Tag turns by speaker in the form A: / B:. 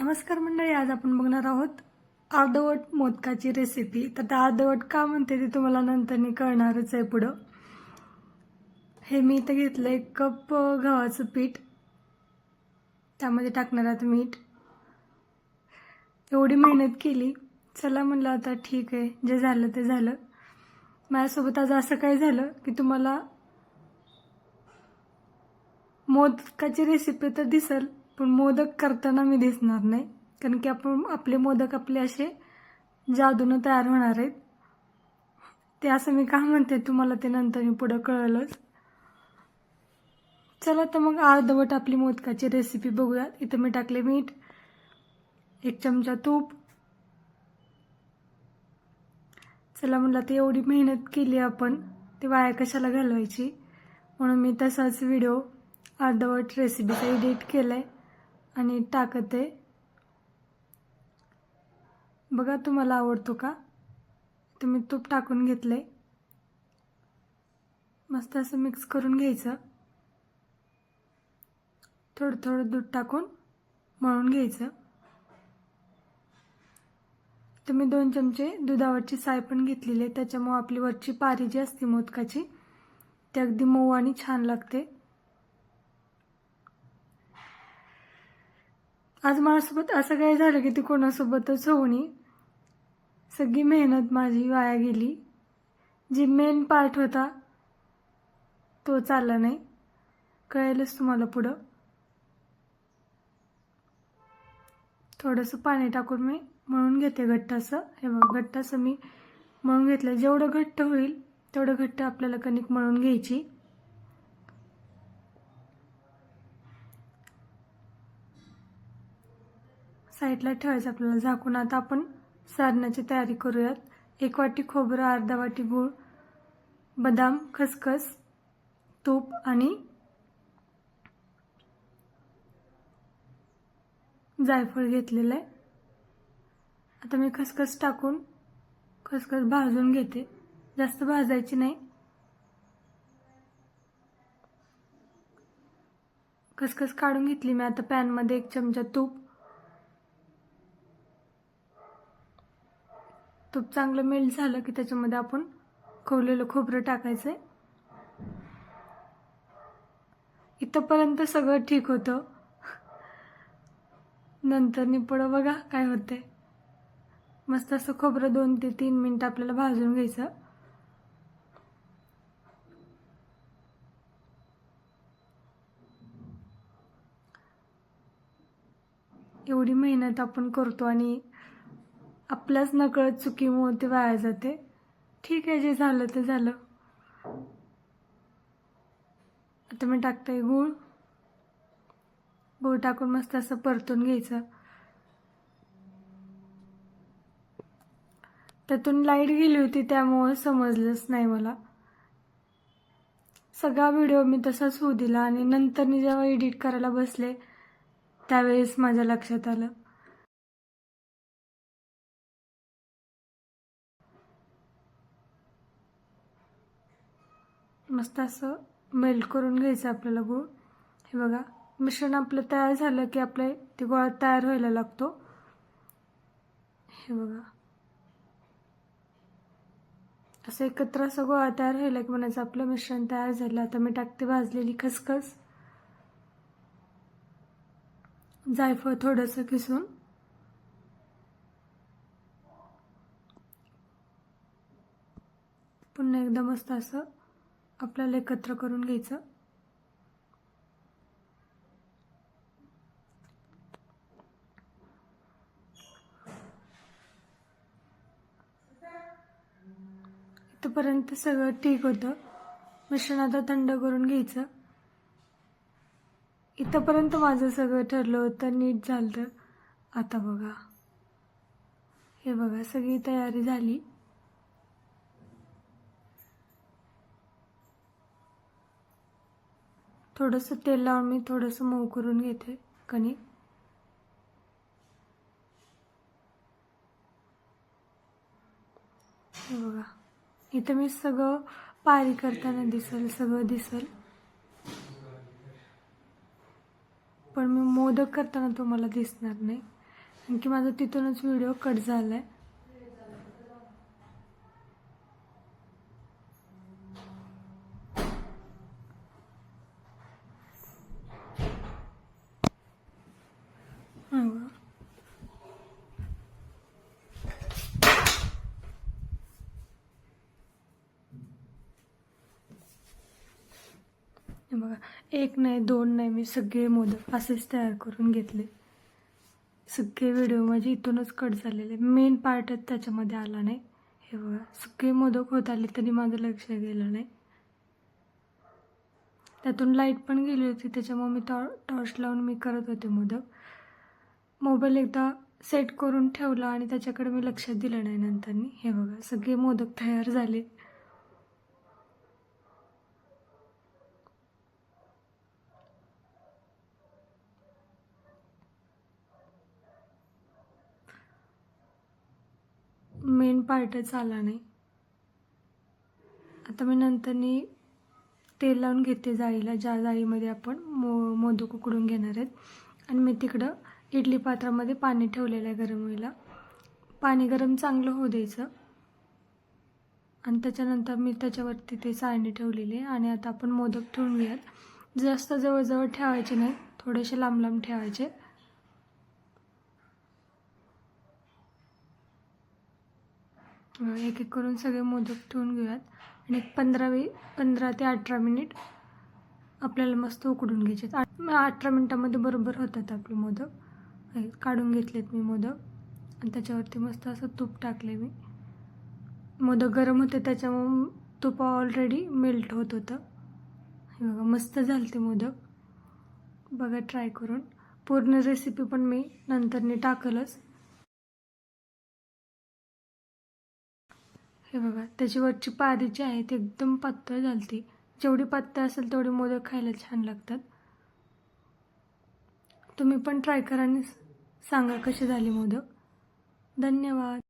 A: नमस्कार मंडळी आज आपण बघणार आहोत अर्धवट मोदकाची रेसिपी तर त्या अर्धवट का म्हणते ते तुम्हाला नंतर कळणारच आहे पुढं. हे मी इथं घेतलं एक कप गव्हाचं पीठ. त्यामध्ये टाकणार आहात मीठ. एवढी मेहनत केली. चला म्हणलं आता ठीक आहे जे झालं ते झालं. माझ्यासोबत आज असं काय झालं की तुम्हाला मोदकाची रेसिपी तर दिसेल पण मोदक करताना मी दिसणार नाही कारण की आपण आपले मोदक आपले असे जादूनं तयार होणार आहेत. ते असं मी का म्हणते तुम्हाला ते नंतर मी पुढं कळलंच. चला तर मग अर्धवट आपली मोदकाची रेसिपी बघूयात. इथं मी टाकले मीठ एक चमचा तूप. चला म्हटलं ते एवढी मेहनत केली आपण ते वाया कशाला घालवायची? म्हणून मी तसाच व्हिडिओ अर्धवट रेसिपीचा एडिट केला आहे आणि टाकत आहे. बघा तुम्हाला आवडतो का? तुम्ही तूप टाकून घेतलं आहे मस्त असं मिक्स करून घ्यायचं. थोडं थोडं दूध टाकून मळून घ्यायचं. तुम्ही दोन चमचे दुधावरची साय पण घेतलेली आहे. त्याच्यामुळे आपली वरची पारी जी असते मोदकाची ती अगदी मऊ आणि छान लागते. आज माझ्यासोबत असं काय झालं की ती कोणासोबतच होऊ सगळी मेहनत माझी वाया गेली. जी मेन पार्ट होता तो चालला नाही. कळेलच तुम्हाला पुढं. थोडंसं पाणी टाकून मी मळून घेते घट्ट असं हे बघ घट्ट असं मी मळून घेतलं जेवढं घट्ट होईल तेवढं घट्ट आपल्याला कणिक मळून घ्यायची. साईडला ठेवायचं आपल्याला. झाकून आता आपण सारण्याची तयारी करूयात. एक वाटी खोबरं अर्धा वाटी गूळ बदाम खसखस तूप आणि जायफळ घेतलेलं आहे. आता मी खसखस टाकून खसखस भाजून घेते. जास्त भाजायची नाही. खसखस काढून घेतली मी. आता पॅनमध्ये एक चमचा तूप तूप चांगलं मेल्ट झालं की त्याच्यामध्ये आपण खवलेलं खोबरं टाकायचं आहे इथंपर्यंत सगळं ठीक होतं. नंतर पुढं बघा काय होते मस्त असं खोबरं दोन ते तीन मिनटं आपल्याला भाजून घ्यायचं. एवढी मेहनत आपण करतो आणि आपल्याच नकळत चुकीमुळे ते वाया जाते. ठीक आहे जे झालं ते झालं. आता मी टाकते गूळ. गूळ टाकून मस्त असं परतून घ्यायचं. त्यातून लाइट गेली होती त्यामुळं समजलंच नाही मला. सगळा व्हिडिओ मी तसाच होऊ दिला आणि नंतर मी जेव्हा एडिट करायला बसले त्यावेळेस माझ्या लक्षात आलं. मस्त असं मेल्ट करून घ्यायचं आपल्याला गूळ. हे बघा मिश्रण आपलं तयार झालं की आपलं ते गोळा तयार व्हायला लागतो. हे बघा. असं एकत्र असं गोळा तयार व्हायला की म्हणायचं आपलं मिश्रण तयार झालं आता मी टाकते भाजलेली खसखस. जायफळ थोडंसं किसून. पुन्हा एकदा मस्त असं आपल्याला एकत्र करून घ्यायचं. इथंपर्यंत सगळं ठीक होतं. मिश्रण आता थंड करून घ्यायचं. इथंपर्यंत माझं सगळं ठरलं होतं नीट झालं आता बघा. हे बघा सगळी तयारी झाली. थोडंसं तेल लावून मी थोडंसं मऊ करून घेते कणिक हे बघा. इथं मी सगळं पारी करताना दिसेल सगळं दिसेल. पण मी मोदक करताना तुम्हाला दिसणार नाही. आणखी माझा तिथूनच व्हिडिओ कट झाला आहे हे बघा एक नाही दोन नाही मी सगळे मोदक असेच तयार करून घेतले. सगळे व्हिडिओ माझे इथूनच कट झालेले. मेन पार्टच त्याच्यामध्ये आला नाही. हे बघा सगळे मोदक होत आले तरी माझं लक्ष गेलं नाही. त्यातून लाइट पण गेली होती त्याच्यामुळे मी टॉ टॉर्च लावून मी करत होते मोदक. मोबाईल एकदा सेट करून ठेवला आणि त्याच्याकडे मी लक्ष दिलं नाही नंतरनी. हे बघा सगळे मोदक तयार झाले मेन पार्टच आला नाही. आता मी नंतरनी तेल लावून घेते जाळीला. ज्या जाळीमध्ये आपण मो मोदक उकडून घेणार आहेत. आणि मी तिकडं इडली पात्रामध्ये पाणी ठेवलेलं आहे गरम व्हायला. पाणी गरम चांगलं होऊ द्यायचं. आणि त्याच्यानंतर मी त्याच्यावरती ते चाळणी ठेवलेली आहे. आणि आता आपण मोदक ठेवून घेऊयात. जास्त जवळजवळ ठेवायचे नाहीत थोडेसे लांब लांब ठेवायचे. एक एक करून सगळे मोदक ठेवून घेऊयात. आणि एक पंधरावी पंधरा ते अठरा मिनिट आपल्याला मस्त उकडून घ्यायचे आठ अठरा मिनटामध्ये बरोबर होतात आपले मोदक. हे काढून घेतलेत मी मोदक. आणि त्याच्यावरती मस्त असं तूप टाकले मी. मोदक गरम होते त्याच्यामुळं तूप ऑलरेडी मेल्ट होत होतं. हे बघा मस्त झाले ते मोदक. बघा ट्राय करून. पूर्ण रेसिपी पण मी नंतरने टाकलंच. हे बघा त्याची वरची पारी जी आहे ती एकदम पातळ झालती. जेवढी पातळ असेल तेवढे मोदक खायला छान लागतात. तुम्ही पण ट्राय करा आणि सांगा कसे झाले मोदक धन्यवाद.